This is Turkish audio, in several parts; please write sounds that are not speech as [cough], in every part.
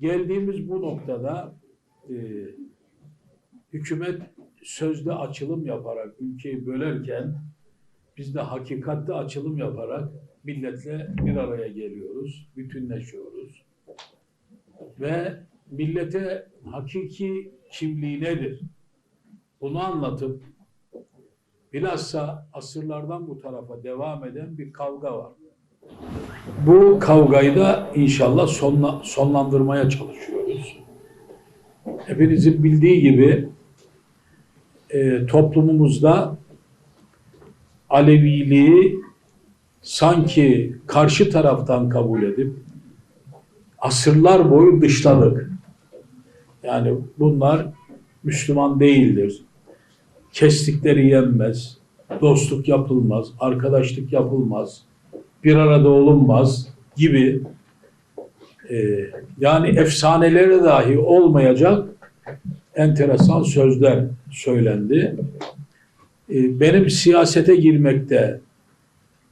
Geldiğimiz bu noktada e, hükümet sözde açılım yaparak ülkeyi bölerken biz de hakikatte açılım yaparak milletle bir araya geliyoruz, bütünleşiyoruz. Ve millete hakiki kimliği nedir? Bunu anlatıp bilhassa asırlardan bu tarafa devam eden bir kavga var. Bu kavgayı da inşallah sonla, sonlandırmaya çalışıyoruz. Hepinizin bildiği gibi e, toplumumuzda Aleviliği sanki karşı taraftan kabul edip asırlar boyu dışladık. Yani bunlar Müslüman değildir. Kestikleri yenmez, dostluk yapılmaz, arkadaşlık yapılmaz, bir arada olunmaz gibi e, yani efsanelere dahi olmayacak enteresan sözler söylendi. E, benim siyasete girmekte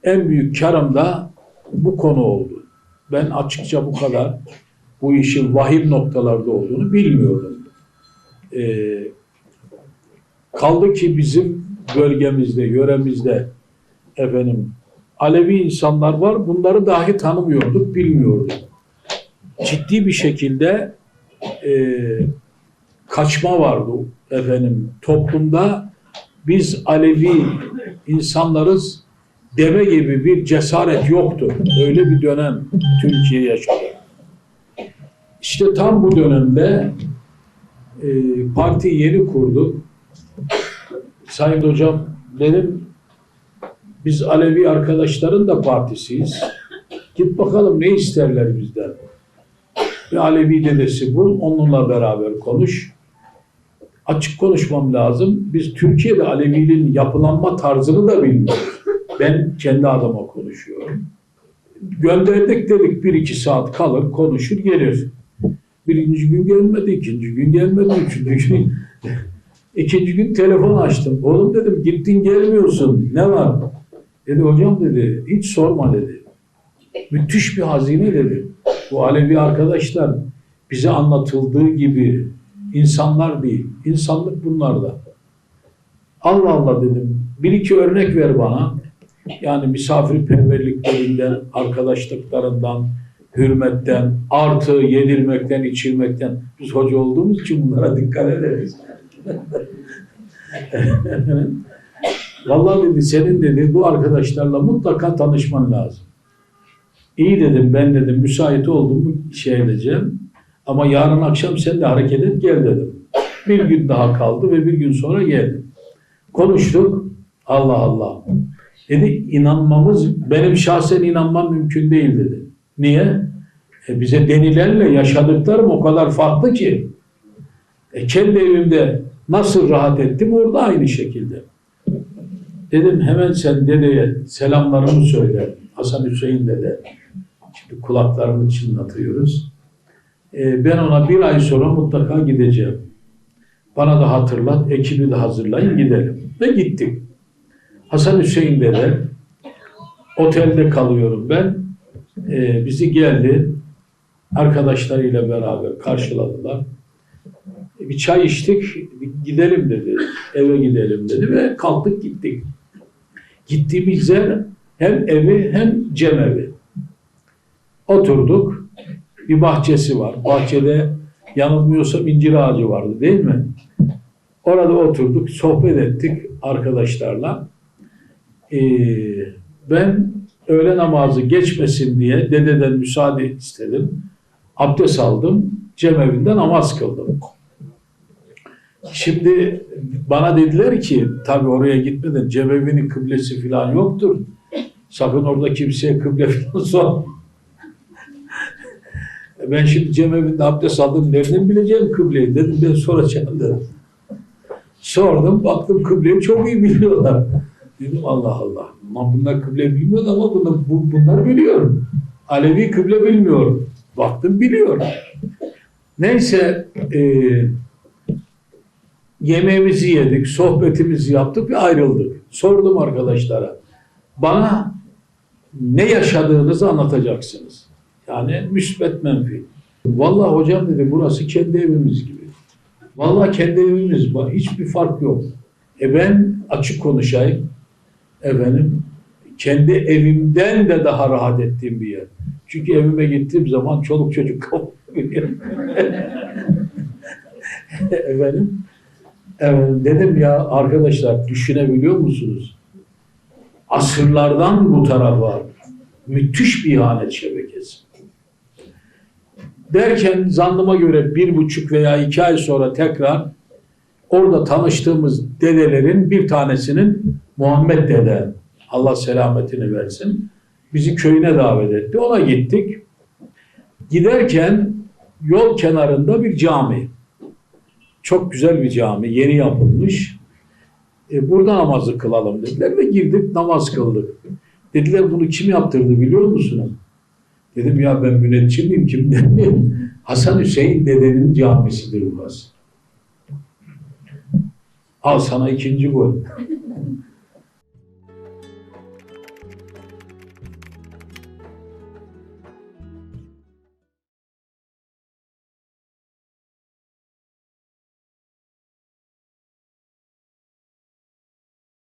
en büyük karım da bu konu oldu. Ben açıkça bu kadar bu işin vahim noktalarda olduğunu bilmiyordum. E, kaldı ki bizim bölgemizde, yöremizde efendim Alevi insanlar var. Bunları dahi tanımıyorduk, bilmiyorduk. Ciddi bir şekilde e, kaçma vardı efendim toplumda. Biz Alevi insanlarız deme gibi bir cesaret yoktu. Öyle bir dönem Türkiye yaşadı. İşte tam bu dönemde e, parti yeni kurduk. Sayın Hocam dedim biz Alevi arkadaşların da partisiyiz. Git bakalım ne isterler bizden. Bir Alevi dedesi bul, onunla beraber konuş. Açık konuşmam lazım. Biz Türkiye'de Aleviliğin yapılanma tarzını da bilmiyoruz. Ben kendi adıma konuşuyorum. Gönderdik dedik bir iki saat kalır, konuşur, gelir. Birinci gün gelmedi, ikinci gün gelmedi, üçüncü gün. [laughs] İkinci gün telefon açtım. Oğlum dedim gittin gelmiyorsun. Ne var? Dedi hocam dedi hiç sorma dedi. Müthiş bir hazine dedi. Bu Alevi arkadaşlar bize anlatıldığı gibi insanlar değil. İnsanlık bunlarda. Allah Allah dedim. Bir iki örnek ver bana. Yani misafirperverliklerinden, arkadaşlıklarından, hürmetten, artı yedirmekten, içirmekten. Biz hoca olduğumuz için bunlara dikkat ederiz. [laughs] Vallahi dedi senin dedi bu arkadaşlarla mutlaka tanışman lazım. İyi dedim ben dedim müsait oldum mu şey edeceğim. Ama yarın akşam sen de hareket et gel dedim. Bir gün daha kaldı ve bir gün sonra geldim. Konuştuk. Allah Allah. Dedi inanmamız benim şahsen inanmam mümkün değil dedi. Niye? E bize denilenle yaşadıklarım o kadar farklı ki. E kendi evimde nasıl rahat ettim orada aynı şekilde. Dedim hemen sen dedeye selamlarımı söyle. Hasan Hüseyin dede. Şimdi kulaklarımı çınlatıyoruz. Ee, ben ona bir ay sonra mutlaka gideceğim. Bana da hatırlat, ekibi de hazırlayın gidelim. Ve gittik. Hasan Hüseyin dede otelde kalıyorum ben. Ee, bizi geldi. Arkadaşlarıyla beraber karşıladılar. E, Bir çay içtik, gidelim dedi. Eve gidelim dedi ve kalktık gittik. Gittiğimiz yer hem evi hem cemevi. Oturduk. Bir bahçesi var. Bahçede yanılmıyorsam incir ağacı vardı değil mi? Orada oturduk, sohbet ettik arkadaşlarla. Ee, ben öğle namazı geçmesin diye dededen müsaade istedim. Abdest aldım. Cemevinde namaz kıldım. Şimdi bana dediler ki tabii oraya gitmeden cemevinin kıblesi falan yoktur. Sakın orada kimseye kıble [laughs] falan sor. ben şimdi cemevinde abdest aldım. Nereden bileceğim kıbleyi? Dedim ben soracağım dedim. Sordum. Baktım kıbleyi çok iyi biliyorlar. Dedim Allah Allah. Ama bunlar kıble bilmiyor ama bunlar, bu, bunlar biliyor. Alevi kıble bilmiyor. Baktım biliyor. Neyse eee yemeğimizi yedik, sohbetimizi yaptık ve ayrıldık. Sordum arkadaşlara. Bana ne yaşadığınızı anlatacaksınız. Yani müsbet menfi. Vallahi hocam dedi burası kendi evimiz gibi. Vallahi kendi evimiz var. Hiçbir fark yok. E ben açık konuşayım. Efendim kendi evimden de daha rahat ettiğim bir yer. Çünkü evime gittiğim zaman çoluk çocuk [laughs] kapıyor. [laughs] Efendim, dedim ya arkadaşlar düşünebiliyor musunuz? Asırlardan bu tarafa müthiş bir ihanet şebekesi. Derken zannıma göre bir buçuk veya iki ay sonra tekrar orada tanıştığımız dedelerin bir tanesinin Muhammed dede Allah selametini versin bizi köyüne davet etti. Ona gittik. Giderken yol kenarında bir cami. Çok güzel bir cami. Yeni yapılmış. E, burada namazı kılalım dediler ve girdik namaz kıldık. Dediler bunu kim yaptırdı biliyor musunuz? Dedim ya ben müneccim miyim kimden miyim? [laughs] Hasan Hüseyin dedenin camisidir burası. Al sana ikinci gol. [laughs]